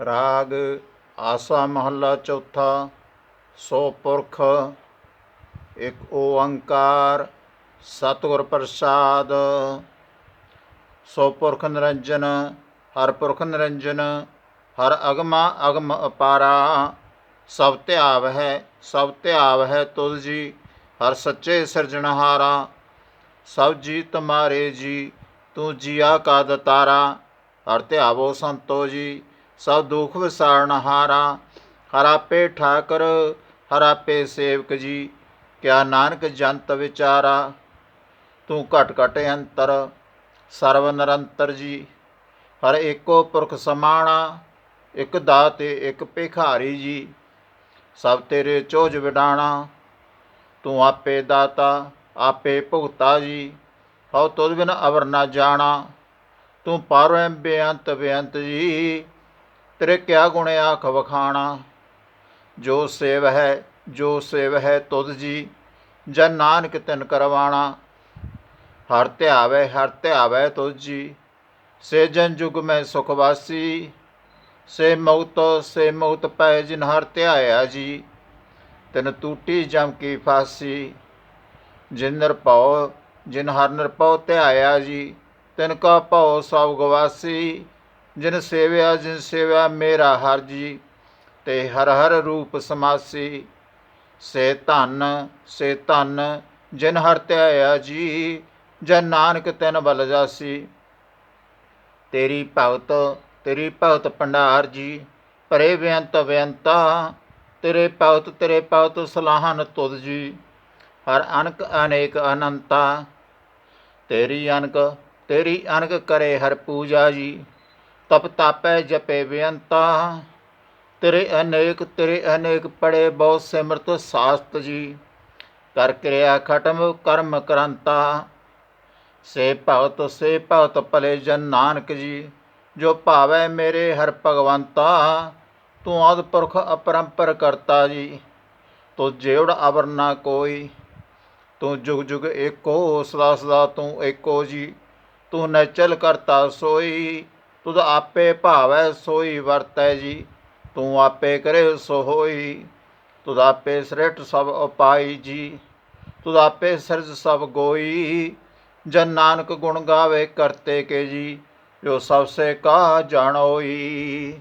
ਰਾਗ, ਆਸਾ ਮਹੱਲਾ ਚੌਥਾ, ਸੋ ਪੁਰਖ, ਇੱਕ ਓੰਕਾਰ, ਸਤਿਗੁਰ ਪ੍ਰਸਾਦ। ਸੋ ਪੁਰਖ ਨਿਰੰਜਨ, ਹਰ ਪੁਰਖ ਨਿਰੰਜਨ, ਹਰ ਅਗਮਾ ਅਗਮ ਅਪਾਰਾ। ਸਭ ਧਿਆਵ ਹੈ, ਸਭ ਧਿਆਵ ਹੈ ਤੁਧ ਜੀ, ਹਰ ਸੱਚੇ ਸਿਰਜਣਹਾਰਾ ਸਭ ਜੀ ਤੁਮਾਰੇ ਜੀ, ਤੂੰ ਜੀਆ ਕਾ ਦਤਾਰਾ ਹਰ ਧਿਆਵੋ ਸੰਤੋ ਜੀ। ਸਭ ਦੁੱਖ ਵਿਸਾਰਣਹਾਰਾ ਹਰ ਆਪੇ ਠਾਕਰ, ਹਰ ਆਪੇ ਸੇਵਕ ਜੀ, ਕਿਆ ਨਾਨਕ ਜੰਤ ਵਿਚਾਰਾ, ਤੂੰ ਘਟ ਘਟ ਅੰਤਰ ਸਰਵ ਨਿਰੰਤਰ ਜੀ। ਹਰ ਏਕੋ ਪੁਰਖ ਸਮਾਣਾ, ਇੱਕ ਦਾਤੇ, ਇੱਕ ਭਿਖਾਰੀ ਜੀ। ਸਭ ਤੇਰੇ ਚੋਜ ਵਿਡਾਣਾ, ਤੂੰ ਆਪੇ ਦਾਤਾ, ਆਪੇ ਭੁਗਤਾ ਜੀ। ਹਉ ਤੁਧ ਬਿਨ ਅਵਰ ਨਾ ਜਾਣਾ, ਤੂੰ ਪਰਮ ਬੇਅੰਤ ਬੇਅੰਤ ਜੀ। ਤੇਰੇ ਕਿਆ ਗੁਣ ਆਖ ਵਖਾਣਾ। ਜੋ ਸੇਵ ਹੈ, ਜੋ ਸੇਵ ਹੈ ਤੁਧ ਜੀ, ਜਨ ਨਾਨਕ ਤਿਨ ਕਰਵਾਣਾ। ਹਰ ਧਿਆਵੇ ਹਰ ਧਿਆਵੇ ਤੁਧ ਜੀ, ਸੇ ਜਨ ਜੁਗ ਮੈਂ ਸੁਖ ਵਾਸੀ, ਸੇ ਮੌਤ ਸੇ ਮੌਤ ਪੈ ਜਿਨ ਹਰ ਧਿਆਇਆ ਜੀ, ਤਿਨ ਟੂਟੀ ਜਮ ਕੀ ਫਾਸੀ। ਜਿਨ ਨਿਰਭਉ, ਜਿਨ ਹਰ ਨਿਰਭਉ ਧਿਆਇਆ ਜੀ, ਤਿਨ ਕਾ ਭਉ ਸਭ ਗਵਾਸੀ। ਜਿਨ ਸੇਵਿਆ ਜਿਨ ਸੇਵਿਆ ਮੇਰਾ ਹਰ ਜੀ, ਤੇ ਹਰ ਹਰ ਰੂਪ ਸਮਾਸੀ। ਸੇ ਧਨ ਸੇ ਧਨ, ਜਿਨ ਹਰ ਧਿਆਇਆ ਜੀ, ਜਨ ਨਾਨਕ ਤਿਨ ਬਲ ਜਾਸੀ। ਤੇਰੀ ਭਗਤ ਤੇਰੀ ਭਗਤ ਭੰਡਾਰ ਜੀ ਭਰੇ ਬੇਅੰਤ ਬੇਅੰਤਾ, ਤੇਰੇ ਭਗਤ ਤੇਰੇ ਭਗਤ ਸਲਾਹਨ ਤੁਧ ਜੀ। ਹਰ ਅਨਕ ਅਨੇਕ ਅਨੰਤਾ, ਤੇਰੀ ਅਨਕ ਤੇਰੀ ਅਨਕ ਕਰੇ ਹਰ ਪੂਜਾ ਜੀ। ਤਪ ਤਾਪੈ ਜਪੇ ਬੇਅੰਤਾ। ਤੇਰੇ ਅਨੇਕ ਤੇਰੇ ਅਨੇਕ ਪੜੇ ਬਹੁ ਸਿਮਰਤ ਸਾਸਤ ਜੀ। ਕਰ ਕਿਰਿਆ ਖਟਮ, ਕਰਮ ਕਰੰਤਾ। ਸੇ ਭਗਤ ਸੇ ਭਗਤ ਭਲੇ ਜਨ ਨਾਨਕ ਜੀ। ਜੋ ਭਾਵੈ ਮੇਰੇ ਹਰ ਭਗਵੰਤਾ, ਤੂੰ ਆਦ ਪੁਰਖ ਅਪਰੰਪਰ ਕਰਤਾ ਜੀ। ਤੂੰ ਜੇਵੜ ਅਵਰ ਨਾ ਕੋਈ, ਤੂੰ ਜੁਗ ਜੁਗ ਏਕੋ, ਸਦਾ ਸਦਾ ਤੂੰ ਏਕੋ ਜੀ। ਤੂੰ ਨਚਲ ਕਰਤਾ ਸੋਈ ਤੁਧ ਆਪੇ ਭਾਵੈ ਸੋਈ ਵਰਤੈ ਜੀ, ਤੂੰ ਆਪੇ ਕਰੇ ਸੋ ਹੋਈ ਤੁਧ ਆਪੇ ਸ੍ਰਿਸ਼ਟ ਸਭ ਉਪਾਈ ਜੀ, ਤੁਧ ਆਪੇ ਸਿਰਜ ਸਭ ਗੋਈ, ਜਨ ਨਾਨਕ ਗੁਣ ਗਾਵੇ ਕਰਤੇ ਕੇ ਜੀ, ਜੋ ਸਭ ਸੇ ਕਾ ਜਾਣੋਈ।